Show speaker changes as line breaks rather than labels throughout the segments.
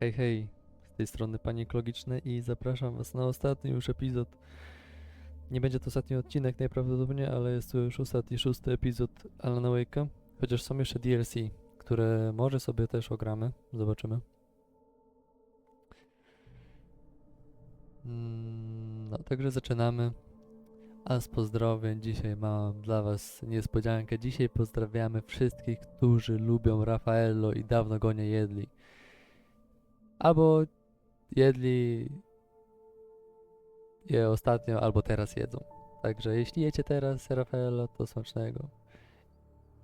Hej, hej, z tej strony Panik Logiczny i zapraszam Was na ostatni już epizod. Nie będzie to ostatni odcinek najprawdopodobniej, ale jest to już ostatni, szósty epizod Alana Wake'a. Chociaż są jeszcze DLC, które może sobie też ogramy, zobaczymy. Mm, No, także zaczynamy. A z pozdrowień dzisiaj mam dla Was niespodziankę. Dzisiaj pozdrawiamy wszystkich, którzy lubią Raffaello i dawno go nie jedli. Albo jedli je ostatnio, albo teraz jedzą. Także jeśli jecie teraz Raffaello, to smacznego.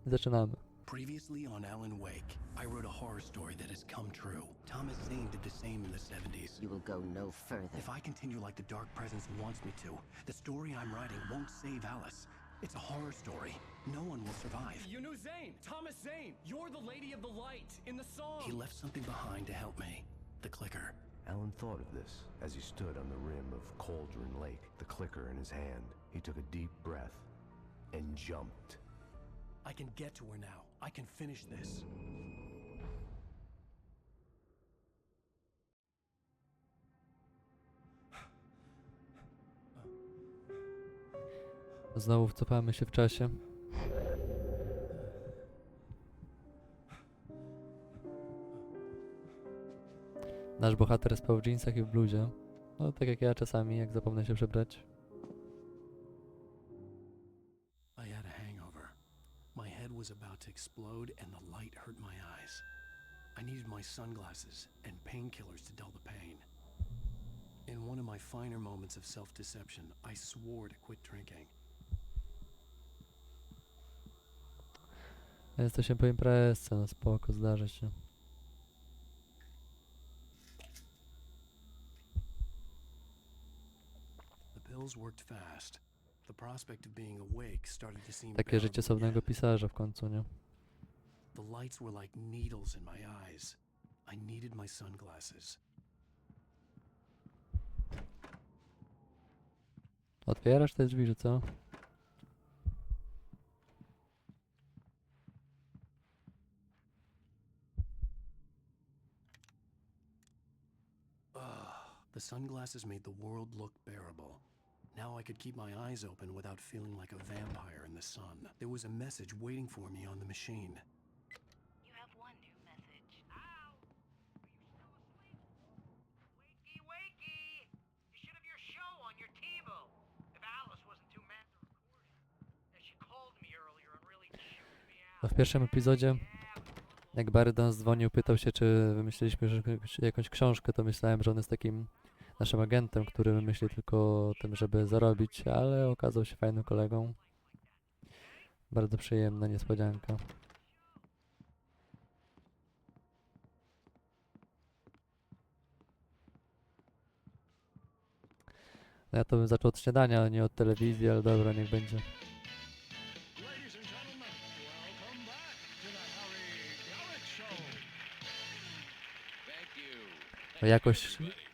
Zaczynamy.
Previously on Alan Wake, I wrote a horror story that has come true. Thomas Zane did the same in the 70s.
You will go no further.
If I continue like the Dark Presence wants me to, the story I'm writing won't save Alice. It's a horror story. No one will survive.
You knew Zane! Thomas Zane! You're the Lady of the Light in the song!
He left something behind to help me. The clicker.
Alan thought of this as he stood on the rim of Cauldron Lake, the clicker in his hand. He took a deep breath and jumped.
I can get to her now. I can finish this.
Znowu wcofamy się w czasie. Nasz bohater spał w jeansach i w bluzie. No, tak jak ja czasami, jak zapomnę się przebrać.
I had a hangover. My head was about to explode, and the light hurt my eyes. I needed my sunglasses and painkillers to dull the pain. In one of my finer moments of self deception, I swore to quit drinking.
Jesteśmy po imprezce, no spoko, zdarzy się. Takie życie sławnego pisarza w końcu, nie?
The lights were like needles in my eyes. I needed my sunglasses.
Otwierasz te drzwi, że co?
The sunglasses made the world look bearable. Now I could keep my eyes open without feeling like a vampire in the sun. There was a message waiting for me on the machine.
You have one new message. Ow! Are you still asleep? Wakey, wakey! You should have your show on your TiVo. If Alice wasn't too mad to record it. She called me earlier and really chewed me out.
w pierwszym epizodzie, jak Barry do nas dzwonił, pytał się, czy wymyśliliśmy jakąś książkę, to myślałem, że on jest takim naszym agentem, który wymyśli tylko o tym, żeby zarobić, ale okazał się fajnym kolegą. Bardzo przyjemna niespodzianka. No ja to bym zaczął od śniadania, a nie od telewizji, ale dobra, niech będzie. Jakoś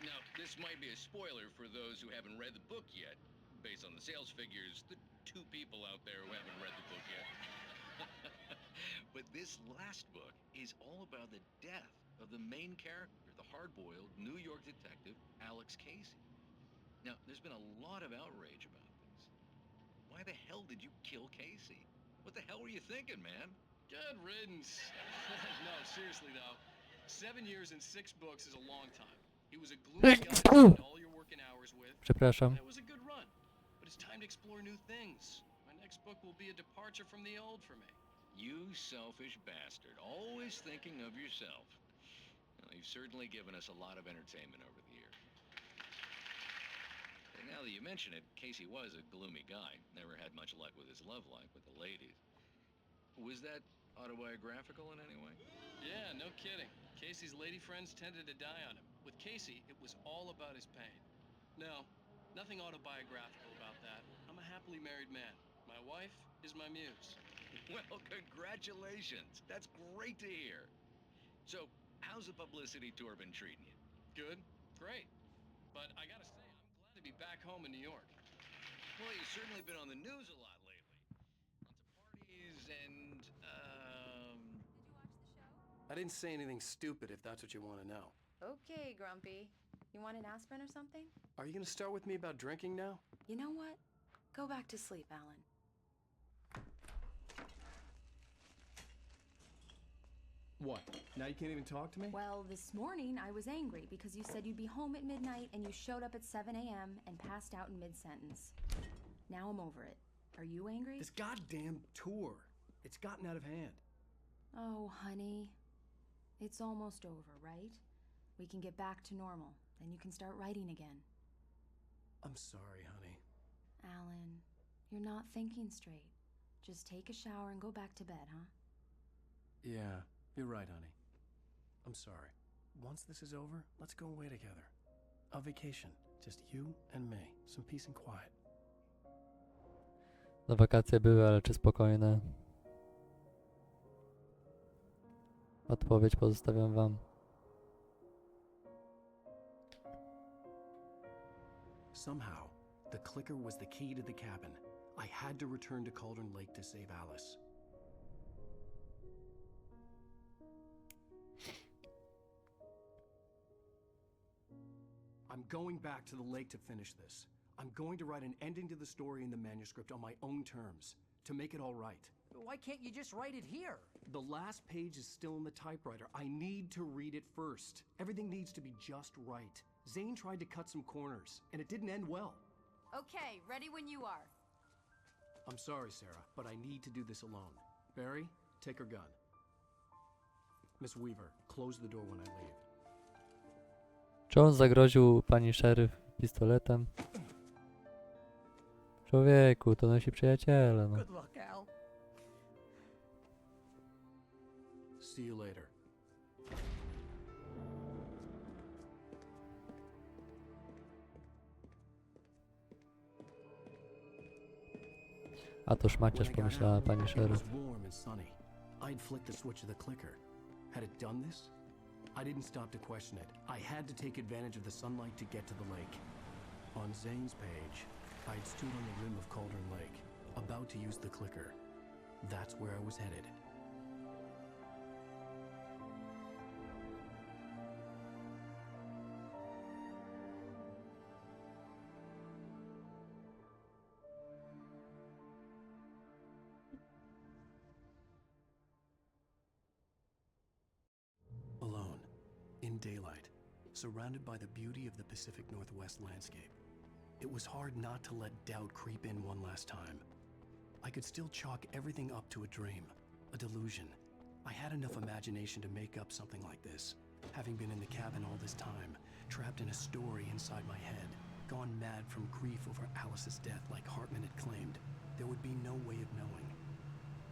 Now, this might be a spoiler for those who haven't read the book yet, based on the sales figures, the two people out there who haven't read the book yet. but this last book is all about the death of the main character, the hard-boiled New York detective Alex Casey. Now, there's been a lot of outrage about this. Why the hell did you kill Casey? What the hell were you thinking, man?
Good riddance. no, seriously though. Seven years and six books is a long time. He was a gloomy eh, guy all your working hours with.
Przepraszam.
And was a good run. But it's time to explore new things. My next book will be a departure from the old for me.
You selfish bastard, always thinking of yourself. Well, you've certainly given us a lot of entertainment over the years. And now that you mention it, Casey was a gloomy guy. Never had much luck with his love life with the ladies. Was that autobiographical in any way?
Yeah, no kidding. Casey's lady friends tended to die on him. With Casey, it was all about his pain. No, nothing autobiographical about that. I'm a happily married man. My wife is my muse.
Well, congratulations. That's great to hear. So, how's the publicity tour been treating you?
Good, great. But I gotta say, I'm glad to be back home in New York.
Well, you've certainly been on the news a lot lately. Lots of parties and, um...
I didn't say anything stupid if that's what you want to know.
Okay, Grumpy. You want an aspirin or something?
Are you going to start with me about drinking now?
You know what? Go back to sleep, Alan.
What? Now you can't even talk to me?
Well, this morning I was angry because you said you'd be home at midnight and you showed up at 7 a.m. and passed out in mid sentence. Now I'm over it. Are you angry?
This goddamn tour. It's gotten out of hand.
Oh, honey. It's almost over, right? We can get back to normal. Then you can start writing again.
I'm sorry, honey.
Alan, you're not thinking straight. Just take a shower and go back to bed, huh?
Yeah, you're right, honey. I'm sorry. Once this is over, let's go away together. A vacation. Just you and me. Some peace and quiet.
No wakacje były, ale czy spokojne? Odpowiedź pozostawiam wam.
Somehow, the clicker was the key to the cabin. I had to return to Cauldron Lake to save Alice. I'm going back to the lake to finish this. I'm going to write an ending to the story in the manuscript on my own terms to make it all right.
Why can't you just write it here?
The last page is still in the typewriter. I need to read it first. Everything needs to be just right. Zane tried to cut some corners, and it didn't end well.
Okay, ready when you are.
I'm sorry, Sarah, but I need to do this alone. Barry, take her gun. Miss Weaver, close the door when I leave.
Czy on zagroził pani szeryf pistoletem? Człowieku, to nasi przyjaciele, no.
See you later.
A to szmaciarz,
When I got
pomyślała
out,
pani
It was warm and sunny. I'd flicked the switch of the clicker. Had it done this? I didn't stop to question it. I had to take advantage of the sunlight to get to the lake. On Zane's page, I'd stood on the rim of Cauldron Lake, about to use the clicker. That's where I was headed. Daylight, surrounded by the beauty of the Pacific Northwest landscape. It was hard not to let doubt creep in one last time. I could still chalk everything up to a dream, a delusion. I had enough imagination to make up something like this, having been in the cabin all this time, trapped in a story inside my head, gone mad from grief over Alice's death like Hartman had claimed. There would be no way of knowing.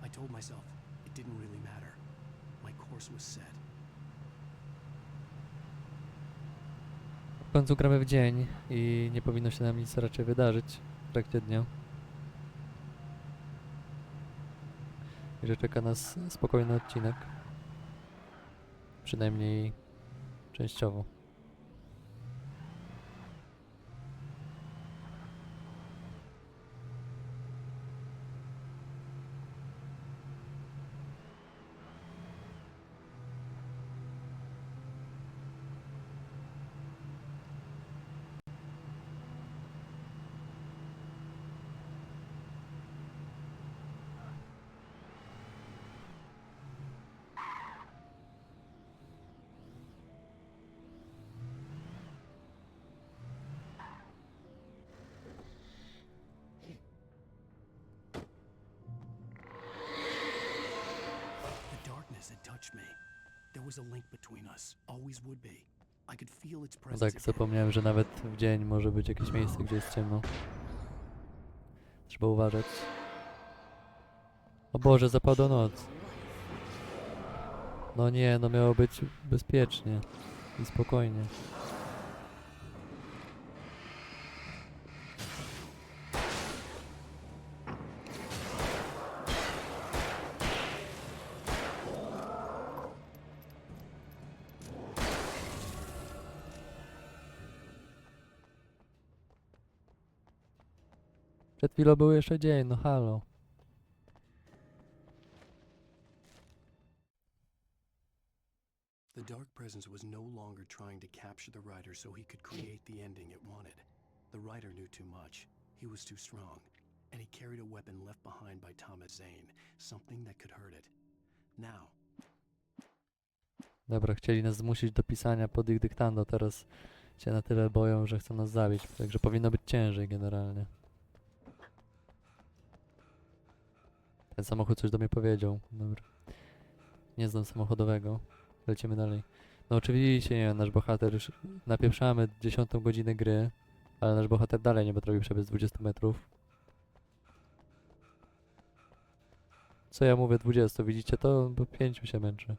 I told myself it didn't really matter. My course was set.
W końcu gramy w dzień i nie powinno się nam nic raczej wydarzyć w trakcie dnia. I że czeka nas spokojny odcinek. Przynajmniej częściowo.
Touched me. There was a link between us, always would be. I could feel its
No
presence.
tak, zapomniałem, że nawet w dzień może być jakieś miejsce, gdzie jest ciemno. Trzeba uważać. O Boże, zapadła noc. No nie, no miało być bezpiecznie i spokojnie. Chwilą był jeszcze dzień, no halo.
The Dark Presence was no longer trying to capture the so he could create the ending it wanted. The knew too much. He was too strong. And he carried a weapon left behind by Thomas Zane, something that could hurt it. Now,
Dobra, chcieli nas zmusić do pisania pod ich dyktando, teraz się na tyle boją, że chcą nas zabić, także powinno być ciężej generalnie. Ten samochód coś do mnie powiedział, dobra. Nie znam samochodowego, lecimy dalej. No oczywiście, nie nasz bohater już napieprzamy dziesiątą godzinę gry, ale nasz bohater dalej nie potrafi przebiec 20 metrów. Co ja mówię 20, widzicie to? Bo 5 się męczy.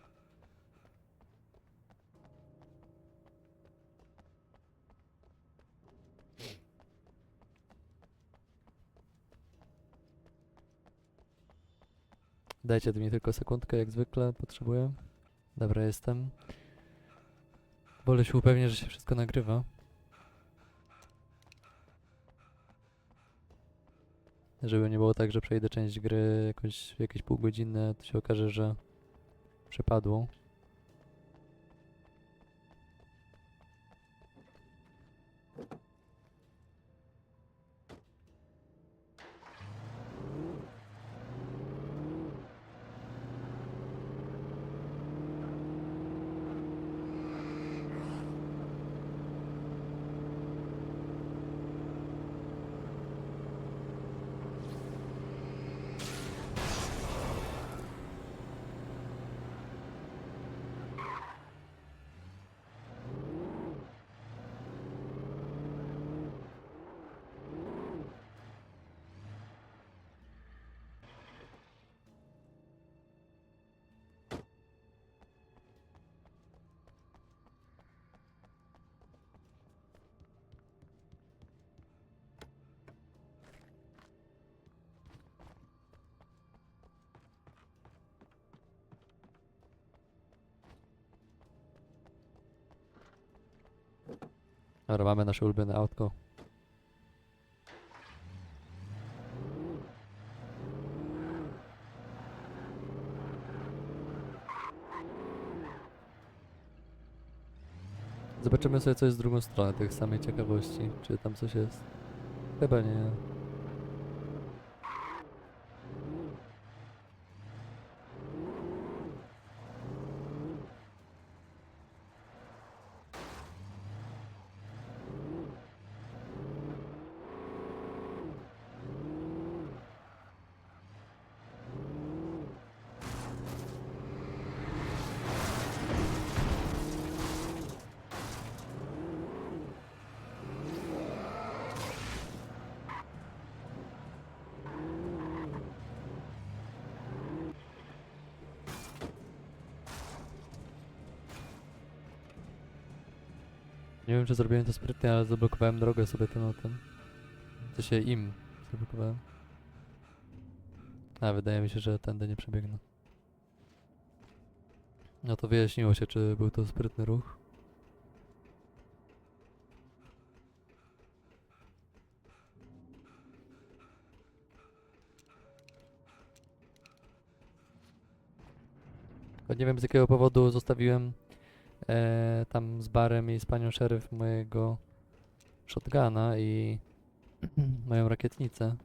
Dajcie mi tylko sekundkę, jak zwykle potrzebuję. Dobra, jestem. Wolę się upewnić, że się wszystko nagrywa. Żeby nie było tak, że przejdę część gry jakoś jakieś pół godziny, to się okaże, że przepadło. Dobra, mamy nasze ulubione autko. Zobaczymy sobie coś z drugą stronę tych samej ciekawości. Czy tam coś jest? Chyba nie. Nie wiem, czy zrobiłem to sprytnie, ale zablokowałem drogę sobie tym autem. To się im zablokowałem. A, wydaje mi się, że tędy nie przebiegnę. No to wyjaśniło się, czy był to sprytny ruch. Nie wiem z jakiego powodu zostawiłem e, tam z barem i z panią szeryf mojego shotguna i moją rakietnicę.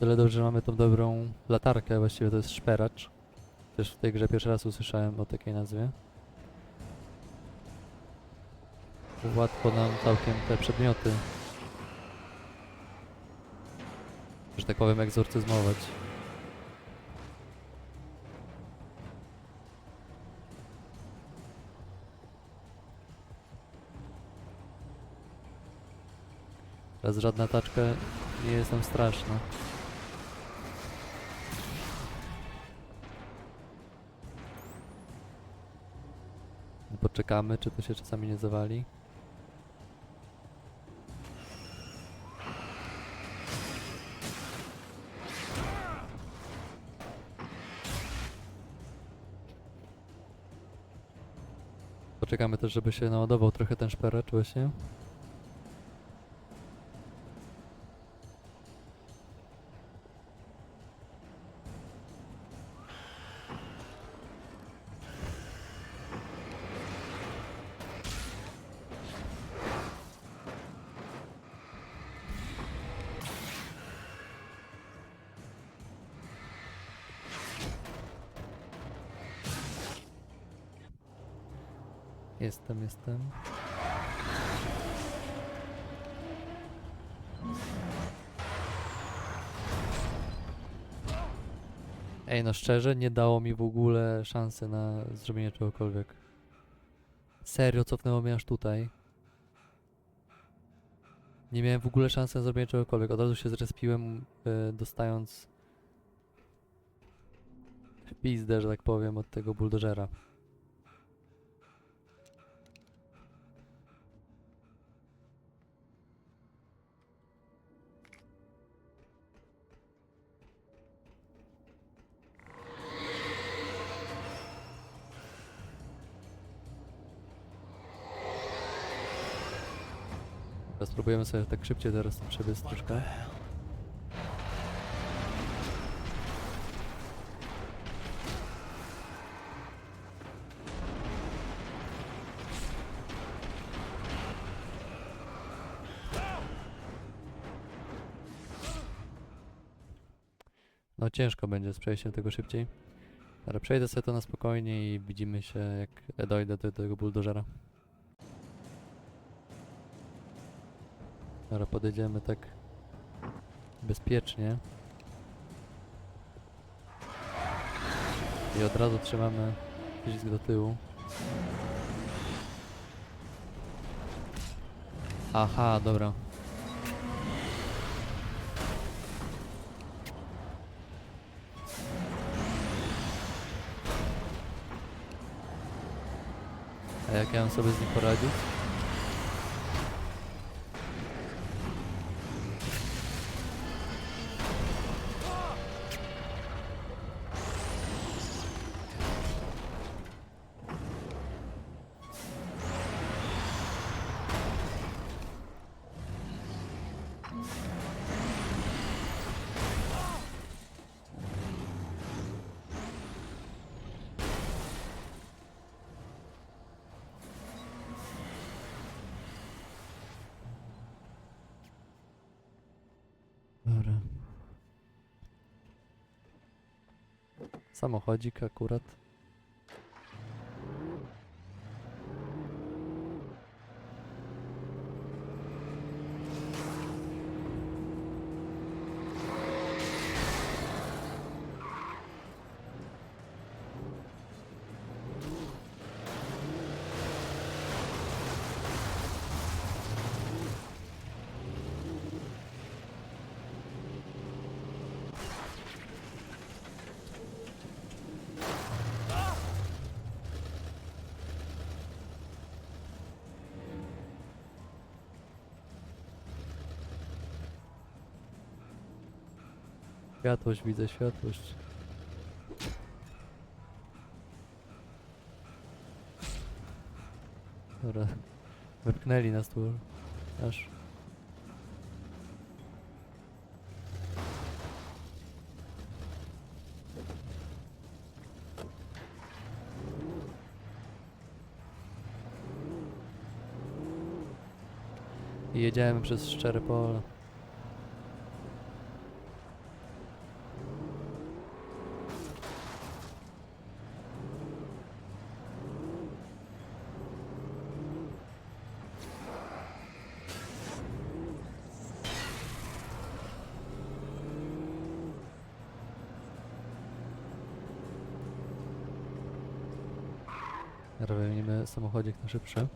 Tyle dobrze, że mamy tą dobrą latarkę, właściwie to jest szperacz. Też w tej grze pierwszy raz usłyszałem o takiej nazwie. Łatwo nam całkiem te przedmioty, że tak powiem, egzorcyzmować. Teraz żadna taczka nie jest nam straszna. Poczekamy, czy to się czasami nie zawali. Poczekamy też, żeby się naładował trochę ten szperacz właśnie. Jestem, jestem. Ej, no szczerze, nie dało mi w ogóle szansy na zrobienie czegokolwiek. Serio, cofnęło mnie aż tutaj. Nie miałem w ogóle szansy na zrobienie czegokolwiek. Od razu się zrespiłem, y, dostając pizdę, że tak powiem, od tego buldożera. Spróbujemy sobie tak szybciej teraz przebiec troszkę. No ciężko będzie z przejściem tego szybciej. Ale przejdę sobie to na spokojnie i widzimy się jak dojdę do tego buldożera. Dobra, podejdziemy tak bezpiecznie. I od razu trzymamy przycisk do tyłu. Aha, dobra. A jak ja mam sobie z nim poradzić? Samochodzik akurat. Światłość, widzę światłość. Dobra. Wypchnęli nas tu. Aż. I jedziemy przez szczere pole. Robimy samochodzik na szybszy.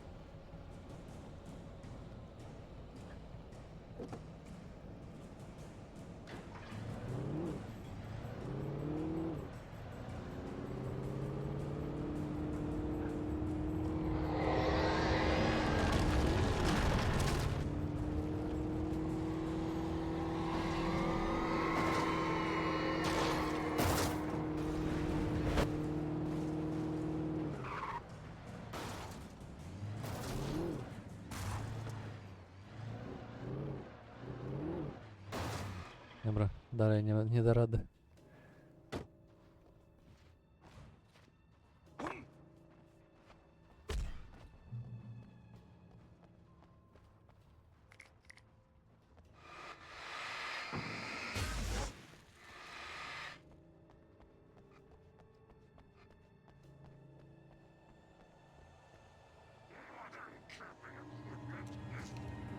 Dobra, dalej nie, nie da rady.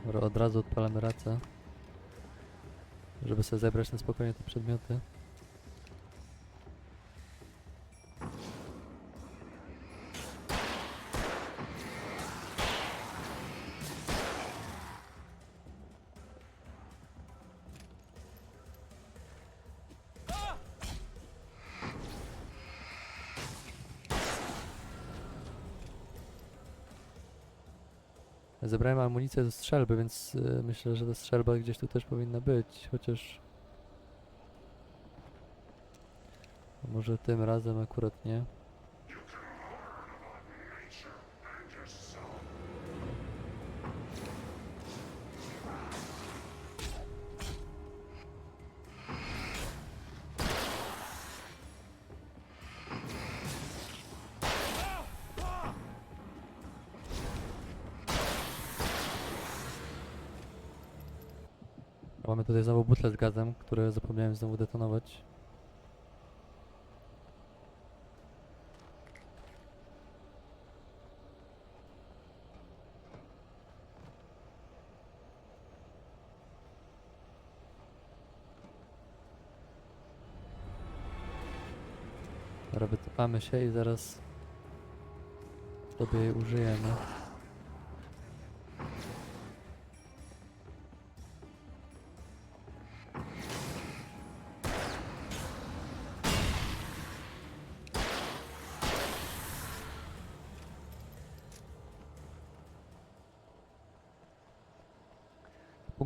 Dobra, od razu odpalamy racę. Żeby sobie zebrać na spokojnie te przedmioty. Zebrałem amunicję do strzelby, więc y, myślę, że ta strzelba gdzieś tu też powinna być, chociaż... Może tym razem akurat nie. Zapomniałem znowu detonować. Dobra, wycofamy się i zaraz sobie użyjemy.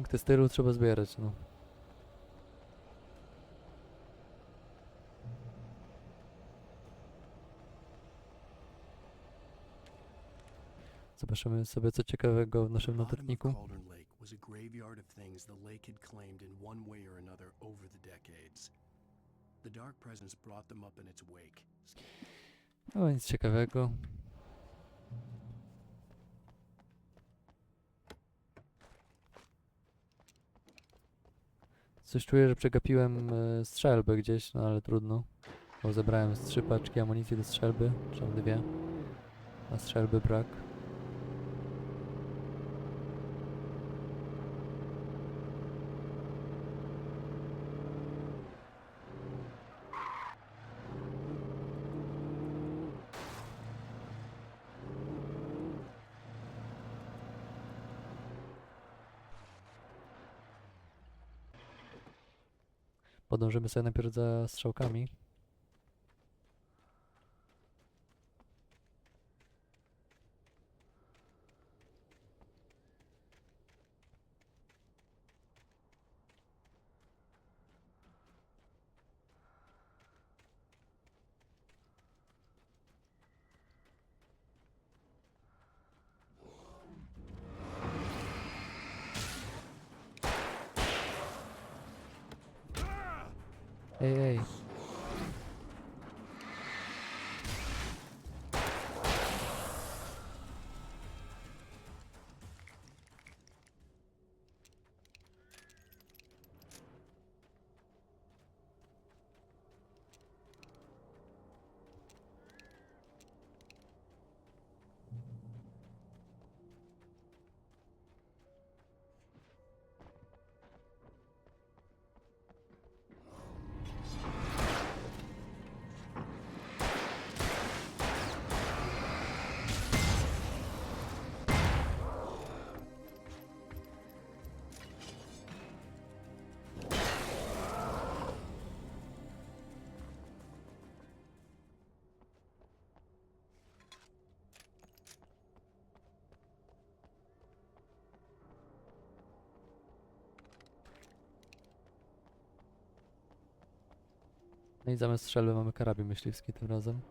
Punkty stylu trzeba zbierać, no. Zobaczymy sobie co ciekawego w naszym notatniku.
Was a graveyard of things the lake had claimed in one way or another over the decades. The Dark Presence brought them up in its wake.
No nic ciekawego. Coś czuję, że przegapiłem e, strzelbę gdzieś, no ale trudno. Bo zebrałem z trzy paczki amunicji do strzelby, czy dwie. A strzelby brak. Podążymy sobie najpierw za strzałkami. Ej, ej. No i zamiast strzelby mamy karabin myśliwski tym razem.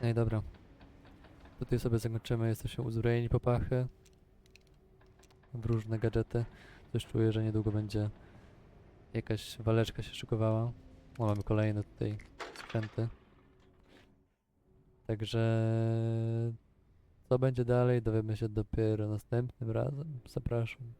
No i dobra. Tutaj sobie zakończymy, jesteśmy uzbrojeni po pachy. W różne gadżety. Coś czuję, że niedługo będzie jakaś waleczka się szykowała. O, mamy kolejne tutaj sprzęty. Także co będzie dalej dowiemy się dopiero następnym razem. Zapraszam.